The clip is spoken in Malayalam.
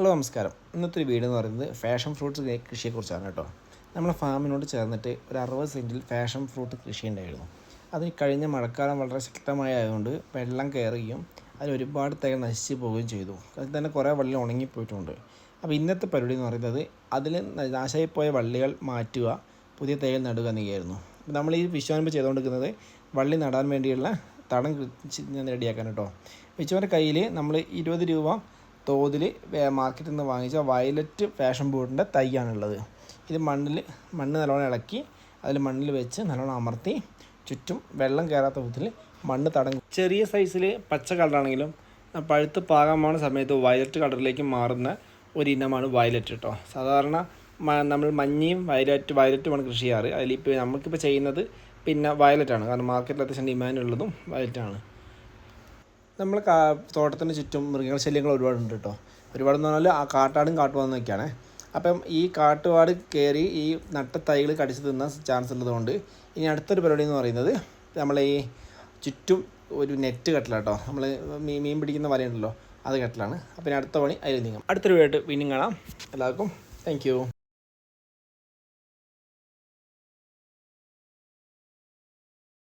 ഹലോ നമസ്കാരം. ഇന്നത്തെ ഒരു വീഡിയോ എന്ന് പറയുന്നത് ഫാഷൻ ഫ്രൂട്ട്സ് കൃഷിയെക്കുറിച്ചാണ് കേട്ടോ. നമ്മളെ ഫാമിനോട് ചേർന്നിട്ട് ഒരു അറുപത് സെന്റിൽ ഫാഷൻ ഫ്രൂട്ട് കൃഷി ഉണ്ടായിരുന്നു. അത് കഴിഞ്ഞ മഴക്കാലം വളരെ ശക്തമായതുകൊണ്ട് വെള്ളം കയറുകയും അതിൽ ഒരുപാട് തൈകൾ നശിച്ചു പോവുകയും ചെയ്തു. അതിൽ തന്നെ കുറേ വള്ളി ഉണങ്ങിപ്പോയിട്ടുണ്ട് അപ്പോൾ ഇന്നത്തെ പരിപാടി എന്ന് പറയുന്നത് അതിൽ നാശമായിപ്പോയ വള്ളികൾ മാറ്റുക പുതിയ തൈകൾ നടുക എന്നൊക്കെയായിരുന്നു നമ്മൾ ഈ വിശ്വാനിപ്പ് ചെയ്തുകൊണ്ടിരിക്കുന്നത് വള്ളി നടാൻ വേണ്ടിയുള്ള തടം റെഡിയാക്കാൻ കേട്ടോ. വിച്ചുവിന്റെ കയ്യിൽ നമ്മൾ ഇരുപത് രൂപ തോതിൽ മാർക്കറ്റിൽ നിന്ന് വാങ്ങിച്ച വയലറ്റ് ഫാഷൻ ബോർഡിന്റെ തൈയാണുള്ളത്. ഇത് മണ്ണിൽ മണ്ണ് നല്ലോണം ഇളക്കി അതിൽ മണ്ണിൽ വെച്ച് നല്ലോണം അമർത്തി ചുറ്റും വെള്ളം കയറാത്ത വിധത്തിൽ മണ്ണ് തടങ്ങും ചെറിയ സൈസിൽ പച്ച കളറാണെങ്കിലും പഴുത്ത് പാകമാണ് സമയത്ത് വയലറ്റ് കളറിലേക്ക് മാറുന്ന ഒരു ഇനമാണ് വയലറ്റ് കേട്ടോ സാധാരണ നമ്മൾ മഞ്ഞയും വയലറ്റ് വയലറ്റുമാണ് കൃഷി ചെയ്യാറ്. അതിലിപ്പോൾ നമുക്കിപ്പോൾ ചെയ്യുന്നത് പിന്നെ വയലറ്റാണ് കാരണം മാർക്കറ്റിൽ അത്യാവശ്യം ഡിമാൻഡ് ഉള്ളതും വയലറ്റാണ് നമ്മൾ തോട്ടത്തിന് ചുറ്റും മൃഗങ്ങൾ ശല്യങ്ങൾ ഒരുപാടുണ്ട് കേട്ടോ. ഒരുപാടെന്ന് പറഞ്ഞാൽ ആ കാട്ടാടും കാട്ടുപോകുന്നൊക്കെയാണ് അപ്പം ഈ കാട്ടുപാട് കയറി ഈ നട്ട തൈകൾ കടിച്ചു തിന്നാൻ ചാൻസ് ഉള്ളതുകൊണ്ട് ഇനി അടുത്തൊരു പരിപാടി എന്ന് പറയുന്നത് നമ്മൾ ഈ ചുറ്റും ഒരു നെറ്റ് കെട്ടലാട്ടോ നമ്മൾ മീൻ മീൻ പിടിക്കുന്ന വലയുണ്ടല്ലോ അത് കെട്ടലാണ്. അപ്പം അടുത്ത പണി അതിൽ നീങ്ങാം. അടുത്തൊരു വീട്ട് വീണ്ടും കാണാം. എല്ലാവർക്കും താങ്ക്